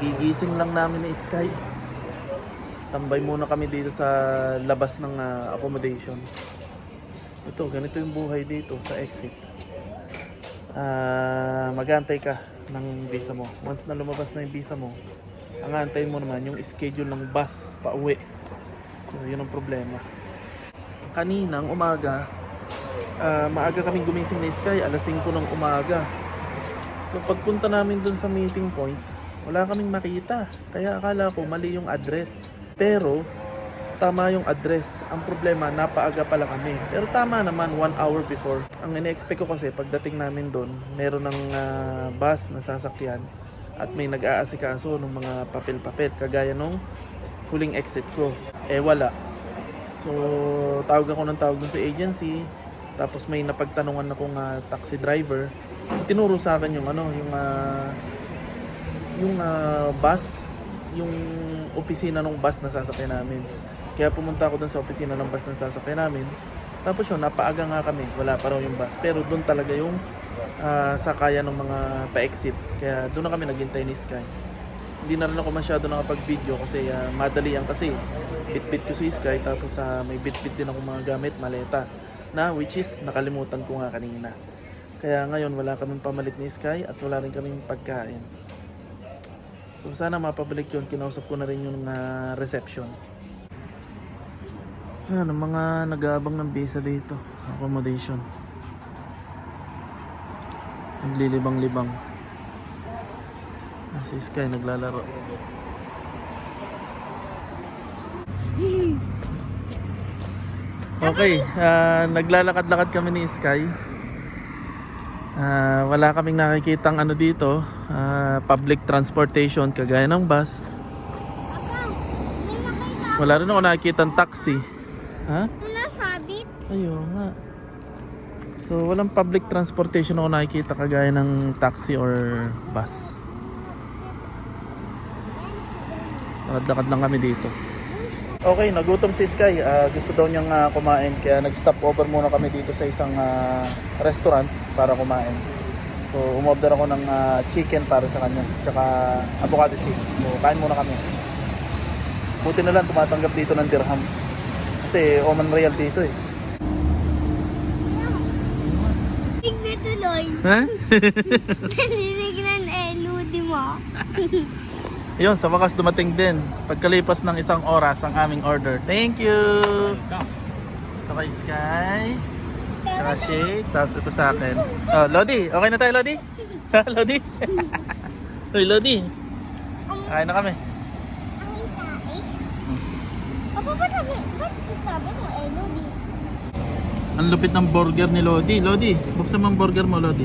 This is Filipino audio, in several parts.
Nagigising lang namin ni Sky. Tambay muna kami dito sa labas ng ah, accommodation. Ito, ganito yung buhay dito sa exit. Ah, magantay ka ng visa mo. Once na lumabas na yung visa mo, ang antayin mo naman yung schedule ng bus pa uwi. So, yun ang problema. Kaninang umaga, ah, maaga kaming gumising ni Sky, alas 5 ng umaga. So pagpunta namin dun sa meeting point, wala kaming makita. Kaya akala ko mali yung address. Pero tama yung address. Ang problema, napaaga pala kami. Pero tama naman, one hour before. Ang ine-expect ko kasi, pagdating namin doon, meron ng ah, bus na sasakyan at may nag-aasikaso ng mga papel-papel, kagaya nung huling exit ko. Eh wala. So, tawag ako ng tawag sa agency. Tapos may napagtanungan akong ah, taxi driver. Tinuro sa akin yung ano, yung ah, yung ah, bus, yung opisina ng bus na sasakyan namin. Kaya pumunta ako dun sa opisina ng bus na sasakyan namin. Tapos yun, napaaga nga kami. Wala pa raw yung bus. Pero doon talaga yung ah, sakayan ng mga pa-exit. Kaya doon na kami naghintay ni Sky. Hindi na rin ako masyado nakapag-video kasi ah, madali yan kasi. Bit-bit ko si Sky tapos ah, may bit-bit din ako mga gamit, maleta. Na which is nakalimutan ko nga kanina. Kaya ngayon wala kaming pamalit ni Sky at wala rin kaming pagkain. So sana mapabalik yun. Kinausap ko na rin yung ah, reception. Ayan, ang mga nag-aabang ng visa dito. Accommodation. Naglilibang-libang. Si Sky naglalaro. Okay, ah, naglalakad-lakad kami ni Sky. Ah, wala kaming nakikitang ano dito, ah, public transportation kagaya ng bus. Wala rin ako nakikitang taxi. Ha? na nasabit. Ayun nga. So, walang public transportation ako nakikita kagaya ng taxi or bus. Lakad-lakad lang kami dito. Okay, nagutom si Sky. Ah, gusto daw niyang ah, kumain kaya nag-stop over muna kami dito sa isang ah, restaurant para kumain. So, umorder ako ng ah, chicken para sa kanya, tsaka avocado shake. So, kain muna kami. Buti na lang tumatanggap dito ng dirham. Kasi Oman Real dito eh. Tignan tuloy. Ha? Nalinig ng eludi mo. Yun, sa wakas dumating din. Pagkalipas ng isang oras ang aming order. Thank you! Ito kay Sky. Saka shake. Tapos ito sa akin. Oh, Lodi. Okay na tayo, Lodi? Lodi? Uy, Lodi. Kain na kami. Ang lupit ng burger ni Lodi. Lodi, buksan mo ang burger mo, Lodi.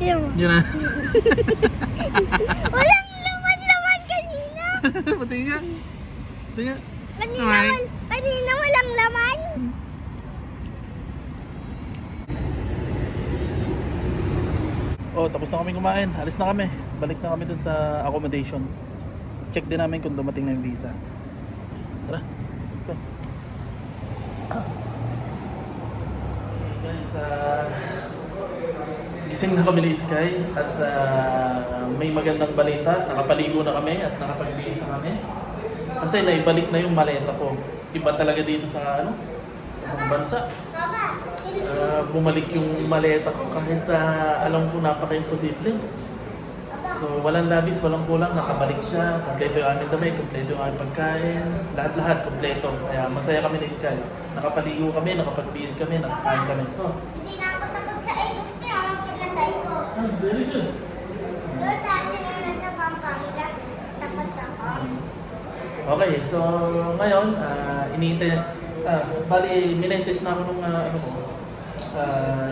Tingnan mo. Yun na. Walang laman-laman kanina. Pati nga. Pati nga. Kanina, kanina walang laman. Oh, tapos na kami kumain. Alis na kami. Balik na kami dun sa accommodation. Check din namin kung dumating na yung visa. Tara, let's go. Okay guys, ah, gising na kami ni Sky at ah, may magandang balita. Nakapaligo na kami at nakapagbihis na kami. Kasi naibalik na yung maleta ko. Iba talaga dito sa ano, bansa. Ah, bumalik yung maleta ko kahit ah, alam ko napaka-imposible. So, walang labis, walang kulang, nakabalik siya. Kompleto yung aming damit, kompleto yung aming pagkain. Lahat-lahat, kompleto. Kaya masaya kami ni Sky. Nakapaligo kami, nakapagbihis kami, nakakain kami. Oh. hindi na ako takot sa English kaya ang pinatay ko. Ah, very good. Doon dati na nasa Pampanga, takot ako. Okay, so ngayon, uh, iniintay, ah, bali, minessage na ako nung ah, ano ko, sa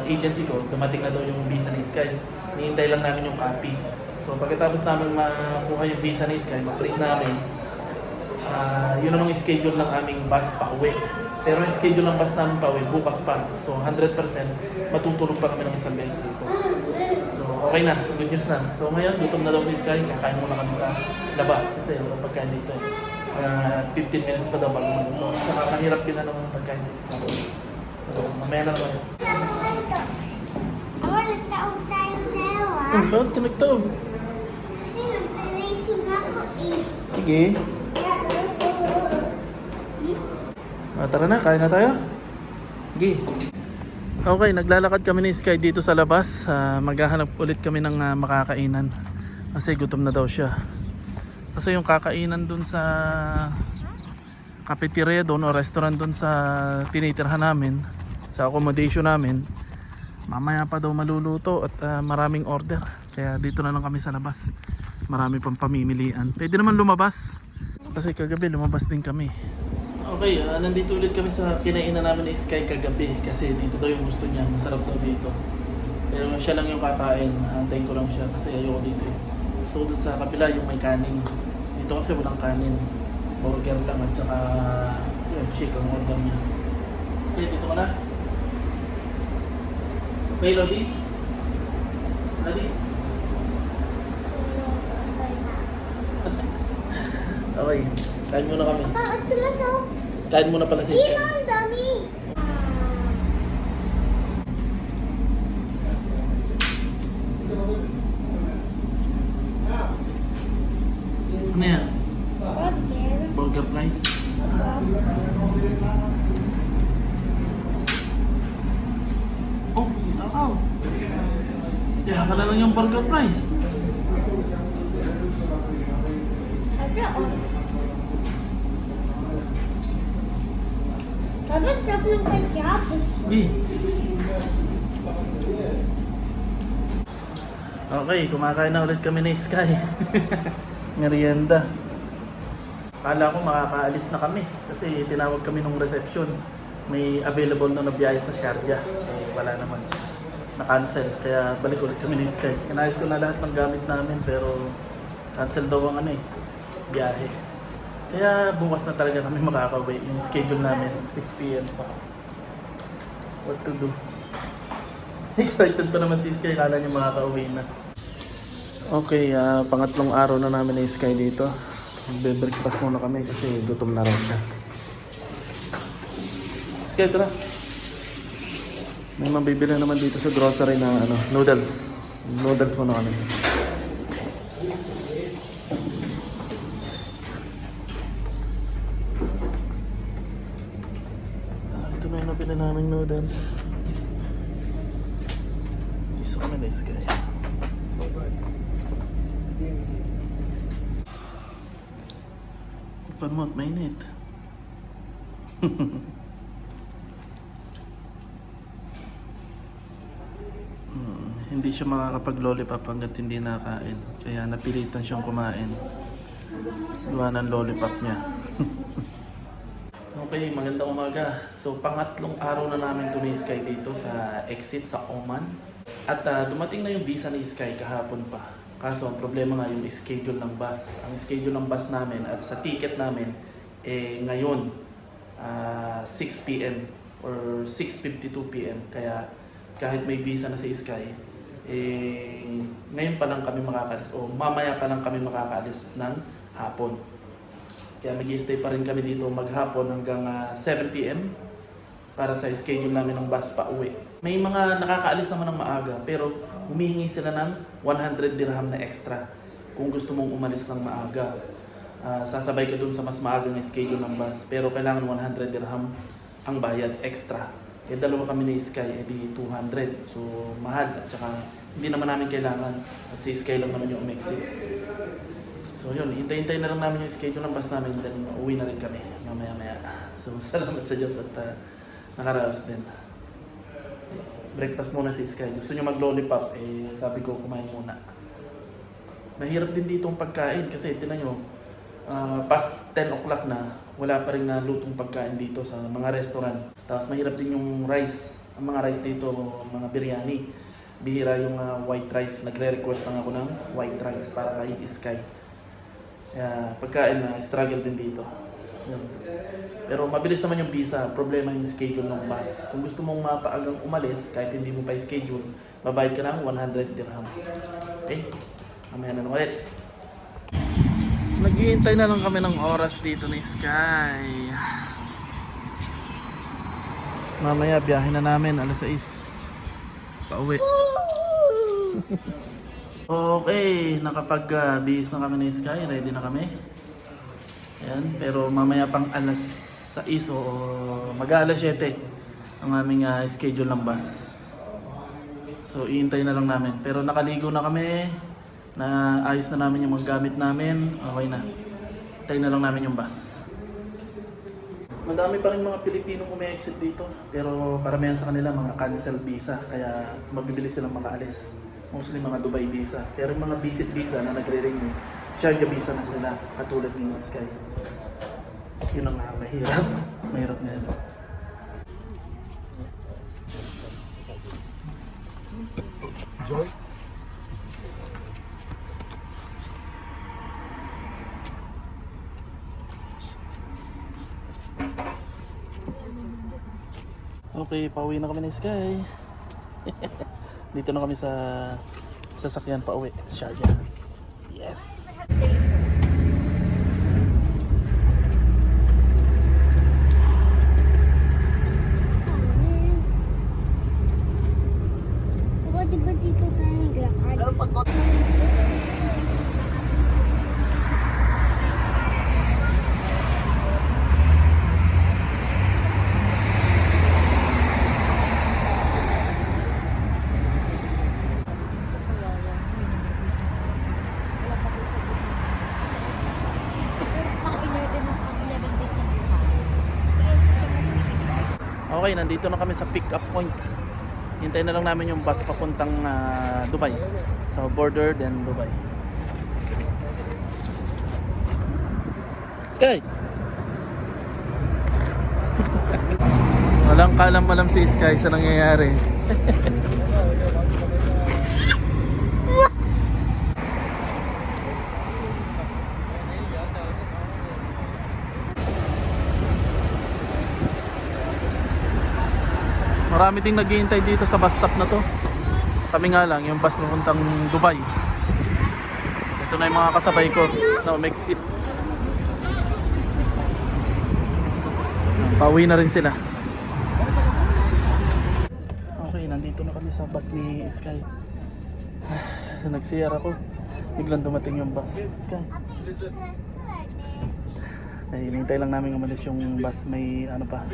agency ko, dumating na daw yung visa ni Sky. Iniintay lang namin yung copy. So pagkatapos namin makuha yung visa ni Sky, ma-print namin, ah, yun namang schedule ng aming bus pa uwi. Pero yung schedule ng bus namin pa uwi, bukas pa. So 100% matutulog pa kami ng isang beses dito. So okay na, good news na. So ngayon, gutom na daw si Sky, kakain muna kami sa labas kasi walang pagkain dito. eh. Mga 15 minutes pa daw bago maluto. Saka mahirap din na naman pagkain sa Sky. So mamaya na naman. Ako, nagtaong tayong dalawa. Oh, bakit ka nagtawag? Kasi nag-racing ako. Sige. Ah, tara na, kain na tayo. Sige. Okay, naglalakad kami ni Sky dito sa labas. Ah, maghahanap ulit kami ng ah, makakainan. Kasi gutom na daw siya. Kasi yung kakainan dun sa cafeteria doon o restaurant doon sa tinitirhan namin, sa accommodation namin, mamaya pa daw maluluto at ah, maraming order. Kaya dito na lang kami sa labas. Marami pang pamimilian. Pwede naman lumabas. Kasi kagabi lumabas din kami. Okay, ah, nandito ulit kami sa kinainan namin ni Sky kagabi kasi dito daw yung gusto niya. Masarap daw dito. Pero siya lang yung kakain. Antayin ko lang siya kasi ayoko dito. Ko dun sa kabila yung may kanin. Dito kasi walang kanin. Burger lang at saka yun, shake ang order niya. Sky, dito ka na. Okay, Lodi? Lodi? Okay, kain muna kami. Kain muna pala si Ino, Sky. ang dami. Ano yan? Burger. Burger price? Oh, takaw. Kaya ka na lang yung burger price. Ate, oh. Dapat sarap ng ketchup. Di. Okay, kumakain na ulit kami ni Sky. Merienda. Kala ko makakaalis na kami kasi tinawag kami nung reception. May available na nabiyahe sa Sharjah. Eh, wala naman. Na-cancel. Kaya balik ulit kami ni Sky. Inayos ko na lahat ng gamit namin pero cancel daw ang ano eh, biyahe. Kaya bukas na talaga kami makakauwi. Yung schedule namin, 6pm pa. What to do? Excited pa naman si Sky, kala niya makakauwi na. Okay, ah, pangatlong araw na namin ni Sky dito. Magbe-breakfast muna kami kasi gutom na raw siya. Sky, tara. May mabibili naman dito sa grocery na ano, noodles. Noodles muna kami. Ah, ito na yung nabili naming noodles. Isa kami na. Pag mo at mainit. Hmm, hindi siya makakapag-lollipop hanggat hindi nakain. Kaya napilitan siyang kumain. Gawa ng lollipop niya. okay, magandang umaga. So, pangatlong araw na namin to ni Sky dito sa exit sa Oman. At ah, dumating na yung visa ni Sky kahapon pa. Kaso, ang problema nga yung schedule ng bus. Ang schedule ng bus namin at sa ticket namin, eh, ngayon, ah, 6 p.m. or 6.52 p.m. Kaya, kahit may visa na si Sky, eh, ngayon pa lang kami makakalis o mamaya pa lang kami makakalis ng hapon. Kaya mag stay pa rin kami dito maghapon hanggang ah, 7 p.m. para sa schedule namin ng bus pa uwi. May mga nakakaalis naman ng maaga pero humihingi sila ng 100 dirham na extra kung gusto mong umalis ng maaga. Ah, sasabay ka dun sa mas maagang schedule ng bus pero kailangan 100 dirham ang bayad extra. Eh dalawa kami ni Sky, eh di 200. So mahal at saka hindi naman namin kailangan at si Sky lang naman yung umexit. So yun, hintay-hintay na lang namin yung schedule ng bus namin then uwi na rin kami mamaya-maya. So salamat sa Diyos at uh, nakaraos din. Breakfast muna si Sky. Gusto niya mag-lollipop, eh sabi ko kumain muna. Mahirap din dito ang pagkain kasi tinan nyo, ah, past 10 o'clock na, wala pa rin na lutong pagkain dito sa mga restaurant. Tapos mahirap din yung rice. Ang mga rice dito, mga biryani. Bihira yung ah, white rice. Nagre-request lang ako ng white rice para kay Sky. Kaya pagkain na struggle din dito. Yun. Pero mabilis naman yung visa. Problema yung schedule ng bus. Kung gusto mong mapaagang umalis, kahit hindi mo pa schedule, babayad ka ng 100 dirham. Okay? Mamaya na lang ulit. Naghihintay na lang kami ng oras dito ni Sky. Mamaya biyahe na namin, alas 6. Pauwi. Okay, nakapag-bihis na kami ni Sky. Ready na kami. Ayan, pero mamaya pang alas 6 o mag-aalas 7 ang aming ah, schedule ng bus. So, iintay na lang namin. Pero nakaligo na kami. Na ayos na namin yung mga gamit namin. Okay na. Hintay na lang namin yung bus. Madami pa rin mga Pilipinong umi-exit dito. Pero karamihan sa kanila mga cancel visa. Kaya mabibilis silang makaalis. Mostly mga Dubai visa. Pero yung mga visit visa na nagre-renew, Sharjah visa na sila. Katulad ni Sky. Yun ang ah, mahirap. Mahirap na yun. Joy? Okay, pauwi na kami ni Sky. Dito na kami sa sasakyan pauwi, Sharjah. Yes. Diba, diba dito tayo naglakad? Okay, nandito na kami sa pick-up point. Hintayin na lang namin yung bus papuntang ah, Dubai. Sa border, then Dubai. Sky! Walang kalam-alam si Sky sa nangyayari. Marami ding naghihintay dito sa bus stop na to. Kami nga lang, yung bus papuntang Dubai. Ito na yung mga kasabay ko na umexit. Pauwi na rin sila. Okay, nandito na kami sa bus ni Sky. Nag-CR ako. Biglang dumating yung bus. Sky. Ay, hinihintay lang namin umalis yung bus. May ano pa,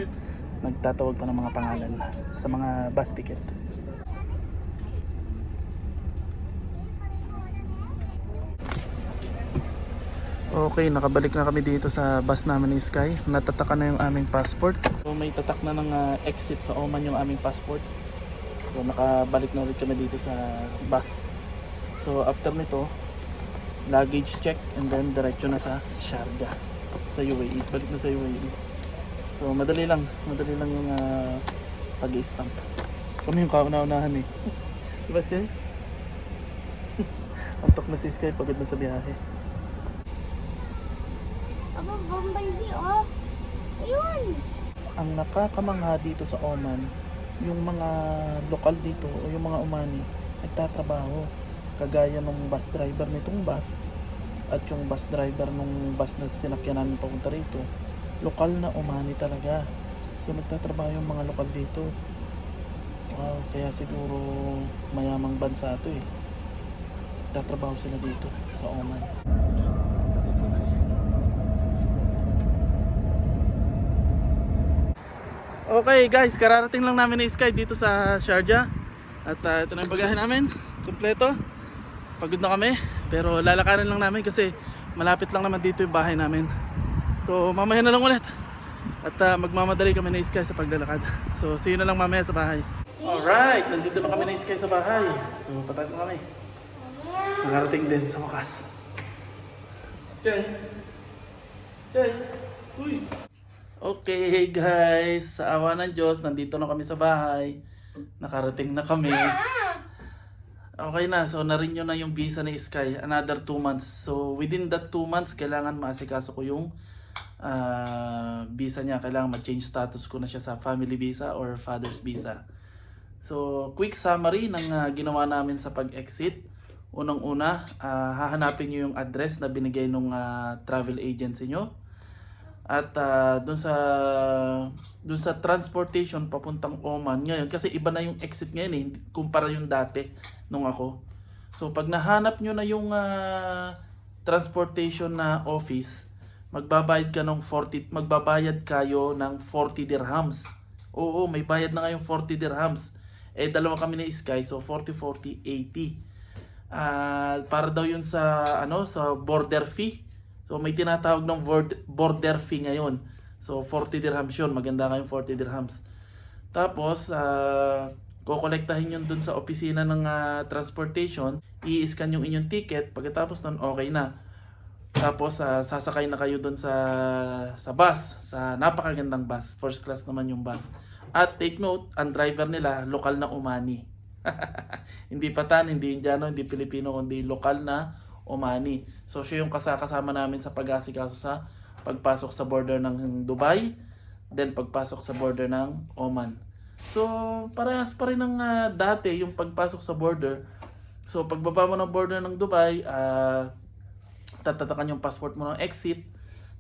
nagtatawag pa ng mga pangalan sa mga bus ticket. Okay, nakabalik na kami dito sa bus namin ni Sky. Natataka na yung aming passport. So, may tatak na ng ah, exit sa Oman yung aming passport. So nakabalik na ulit kami dito sa bus. So after nito, luggage check and then diretso na sa Sharjah sa UAE. Balik na sa UAE. So madali lang, madali lang yung uh, pag-stamp. Kami yung kauna-unahan eh. Diba Sky? Antok na si Sky, pagod na sa biyahe. Aba, Bombay di, oh. Ayun! Ang nakakamangha dito sa Oman, yung mga lokal dito o yung mga umani nagtatrabaho kagaya ng bus driver nitong bus at yung bus driver nung bus na sinakyan namin papunta rito lokal na umani talaga. So nagtatrabaho yung mga lokal dito. Wow kaya siguro mayamang bansa to eh. Nagtatrabaho sila dito sa Oman. Okay guys, kararating lang namin ni Sky dito sa Sharjah. At ah, ito na yung bagahe namin, kumpleto. Pagod na kami, pero lalakarin lang namin kasi malapit lang naman dito yung bahay namin So mamaya na lang ulit. At ah, magmamadali kami ni Sky sa paglalakad. So see you na lang mamaya sa bahay. Alright, nandito na kami ni Sky sa bahay. So pataas na kami. Nakarating din sa wakas. Sky. Sky. Uy! Okay guys, sa awa ng Diyos, nandito na kami sa bahay. Nakarating na kami. Okay na, so na-renew na yung visa ni Sky. Another 2 months. So within that 2 months, kailangan maasikaso ko yung ah, visa niya. Kailangan ma-change status ko na siya sa family visa or father's visa. So quick summary ng ah, ginawa namin sa pag-exit. Unang-una, ah, hahanapin niyo yung address na binigay ng travel agency nyo. At ah, dun sa dun sa transportation papuntang Oman ngayon kasi iba na yung exit ngayon eh kumpara yung dati nung ako. So pag nahanap nyo na yung ah, transportation na office, magbabayad ka ng 40 magbabayad kayo ng 40 dirhams. Oo, may bayad na ngayong 40 dirhams. Eh dalawa kami ni Sky, so 40 40 80. Ah, para daw yun sa ano sa border fee. So may tinatawag ng border fee ngayon. So 40 dirhams yun, maganda kayong 40 dirhams. Tapos, ah, kokolektahin yun dun sa opisina ng ah, transportation, i-scan yung inyong ticket, pagkatapos nun, okay na. Tapos, ah, sasakay na kayo dun sa, sa bus, sa napakagandang bus. First class naman yung bus. At take note, ang driver nila, lokal na umani. hindi Patan, hindi Indiano, hindi Pilipino, kundi lokal na umani. So, siya yung kasakasama namin sa pag-asikaso sa pagpasok sa border ng Dubai, then pagpasok sa border ng Oman. So, parehas pa rin ng ah, dati yung pagpasok sa border. So, pagbaba mo ng border ng Dubai, ah tatatakan yung passport mo ng exit.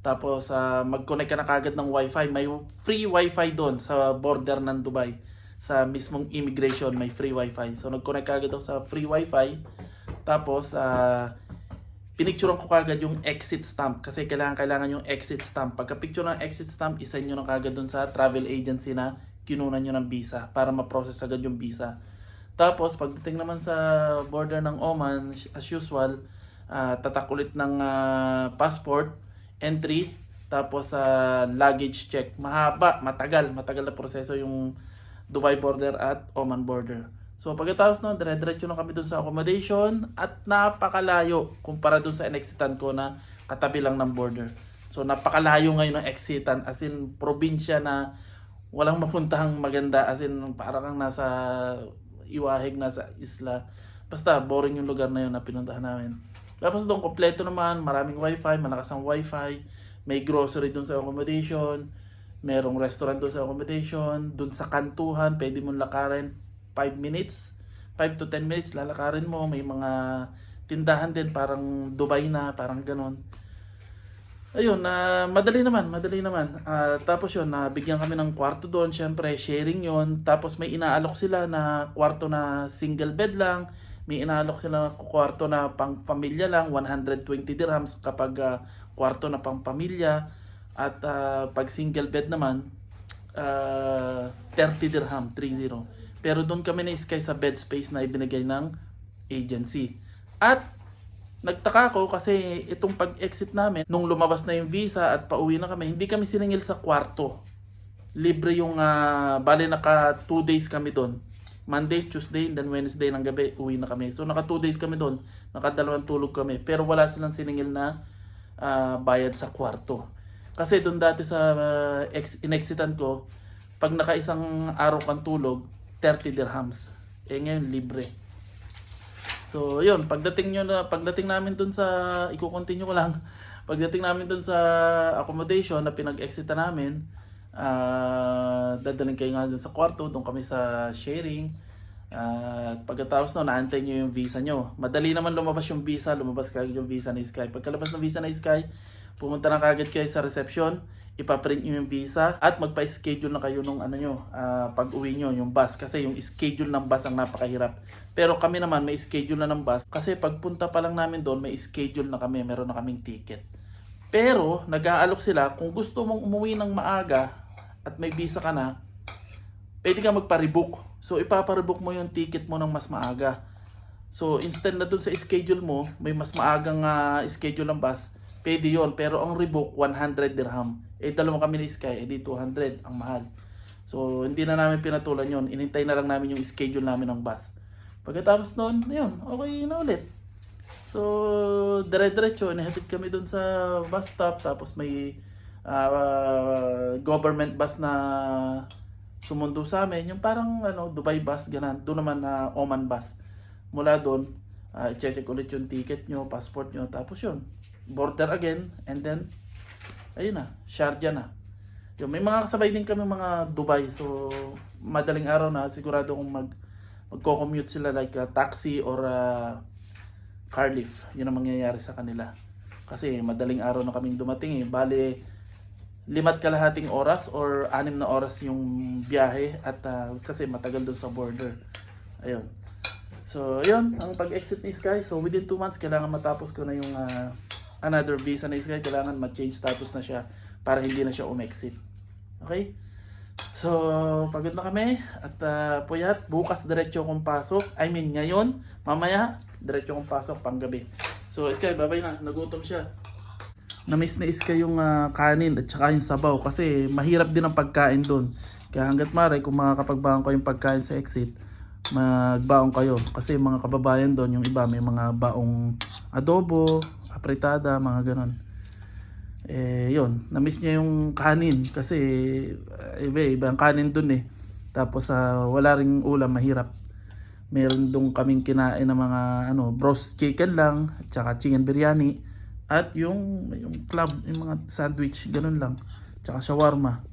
Tapos, ah, mag-connect ka na kagad ng wifi. May free wifi doon sa border ng Dubai. Sa mismong immigration, may free wifi. So, nag-connect kagad ako sa free wifi. Tapos, ah pinicturean ko kagad yung exit stamp kasi kailangan kailangan yung exit stamp. Pagka picture ng exit stamp, isend nyo na kagad dun sa travel agency na kinunan nyo ng visa para ma-process agad yung visa. Tapos pagdating naman sa border ng Oman, as usual, ah, tatak ulit ng ah, passport, entry, tapos sa luggage check. Mahaba, matagal, matagal na proseso yung Dubai border at Oman border. So pagkatapos nun, dire-diretso na kami dun sa accommodation at napakalayo kumpara dun sa inexitan ko na katabi lang ng border. So napakalayo ngayon ng exitan as in probinsya na walang mapuntahang maganda as in parang kang nasa iwahig nasa isla. Basta boring yung lugar na yun na pinuntahan namin. Tapos doon kompleto naman, maraming wifi, malakas ang wifi, may grocery doon sa accommodation, merong restaurant doon sa accommodation, doon sa kantuhan, pwede mong lakarin 5 minutes, 5 to 10 minutes lalakarin mo, may mga tindahan din parang Dubai na, parang ganon. Ayun, na madali naman, madali naman. Ah, tapos yun, nabigyan kami ng kwarto doon, syempre sharing yon Tapos may inaalok sila na kwarto na single bed lang, may inaalok sila kwarto na pang pamilya lang, 120 dirhams kapag ah, kwarto na pang pamilya. At ah, pag single bed naman, ah, 30 dirham, 30. Pero doon kami na Sky sa bed space na ibinigay ng agency. At nagtaka ako kasi itong pag-exit namin, nung lumabas na yung visa at pauwi na kami, hindi kami siningil sa kwarto. Libre yung, ah, bali naka 2 days kami doon. Monday, Tuesday, then Wednesday ng gabi, uwi na kami. So naka 2 days kami doon, naka dalawang tulog kami. Pero wala silang siningil na ah, bayad sa kwarto. Kasi doon dati sa ah, ex- inexitan ko, pag naka-isang araw kang tulog, 30 dirhams. Eh ngayon, libre. So, yun, pagdating nyo na, pagdating namin dun sa, iko-continue ko lang, pagdating namin dun sa accommodation na pinag-exita namin, ah dadaling kayo nga dun sa kwarto, dun kami sa sharing, at pagkatapos no, naantay nyo yung visa nyo. Madali naman lumabas yung visa, lumabas kagad yung visa ni Sky. Pagkalabas ng visa ni Sky, pumunta na kagad kayo sa reception, ipaprint nyo yung visa at magpa-schedule na kayo nung ano nyo, ah, pag uwi nyo, yung bus. Kasi yung schedule ng bus ang napakahirap. Pero kami naman may schedule na ng bus kasi pagpunta pa lang namin doon may schedule na kami, meron na kaming ticket. Pero nag-aalok sila kung gusto mong umuwi ng maaga at may visa ka na, pwede ka magpa-rebook. So ipapa-rebook mo yung ticket mo ng mas maaga. So instead na doon sa schedule mo, may mas maagang ah, schedule ng bus, pwede yon Pero ang rebook, 100 dirham. Eh dalawa kami ni Sky, eh di 200 ang mahal. So hindi na namin pinatulan yon Inintay na lang namin yung schedule namin ng bus. Pagkatapos noon, ayun, okay na ulit. So, dire-diretso, inahatid kami dun sa bus stop. Tapos may ah, government bus na sumundo sa amin. Yung parang ano, Dubai bus, ganan. Doon naman na Oman bus. Mula doon, uh, check ulit yung ticket nyo, passport nyo. Tapos yun, border again. And then, ayun na, Sharjah na. Yung, may mga kasabay din kami mga Dubai. So, madaling araw na sigurado kung mag magko-commute sila like a taxi or a car lift. Yun ang mangyayari sa kanila. Kasi madaling araw na kaming dumating eh. Bale, limat kalahating oras or anim na oras yung biyahe at ah, kasi matagal doon sa border. Ayun. So, yun, ang pag-exit ni Sky. So, within 2 months, kailangan matapos ko na yung ah, another visa ni Sky. Kailangan ma-change status na siya para hindi na siya umexit. Okay? So, pagod na kami at ah, puyat. Bukas diretso kong pasok. I mean, ngayon, mamaya, diretso kong pasok panggabi. So, Sky, babay na. Nagutom siya. Na-miss ni Sky yung ah, kanin at saka yung sabaw kasi mahirap din ang pagkain doon. Kaya hanggat mare, kung makakapagbaon ko yung pagkain sa exit, magbaon kayo. Kasi mga kababayan doon, yung iba may mga baong adobo, apritada, mga ganon. Eh, yun. Na-miss niya yung kanin kasi uh, iba, iba ang kanin dun eh. Tapos ah, wala ring ulam, mahirap. Meron dong kaming kinain ng mga ano, roast chicken lang, at saka chicken biryani, at yung yung club, yung mga sandwich, ganun lang. Tsaka shawarma.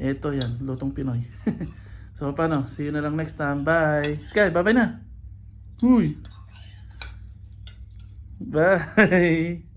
Ito yan, lutong Pinoy. so paano? See you na lang next time. Bye. Sky, bye-bye na. Huy. Bye.